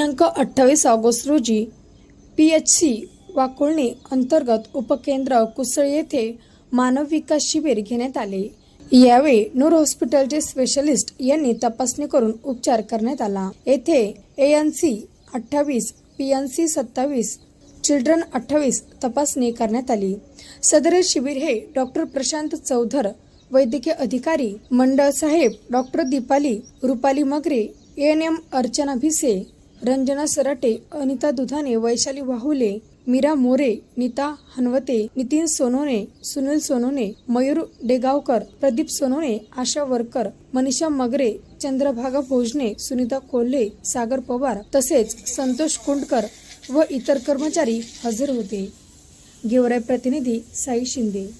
अठ्ठावीस ऑगस्ट रोजी P H C Wakulni अंतर्गत उपकेंद्र कुसळ येथे मानव विकास शिबिर घेण्यात आले. यावेळी नूर हॉस्पिटलचे स्पेशलिस्ट यांनी तपासणी करून उपचार करण्यात आला. येथे एन सी अठ्ठावीस पी एन सी सत्तावीस चिल्ड्रन अठ्ठावीस तपासणी करण्यात आली. सदर शिबिर हे डॉक्टर प्रशांत चौधर वैद्यकीय अधिकारी मंडळ साहेब doctor Deepali Rupali Magare N M Archana Bhise Ranjana Sarate Anita Dudhane Vaishali Wahule Mira More Nita Hanwate Nitin Sonone Sunil Sonone Mayur डेगावकर Pradeep Sonone आशा वरकर मनीषा मगरे चंद्रभागा भोजने सुनीता कोल्हे सागर पवार तसेच संतोष कुंडकर व इतर कर्मचारी हजर होते. गेवराय प्रतिनिधी साई शिंदे.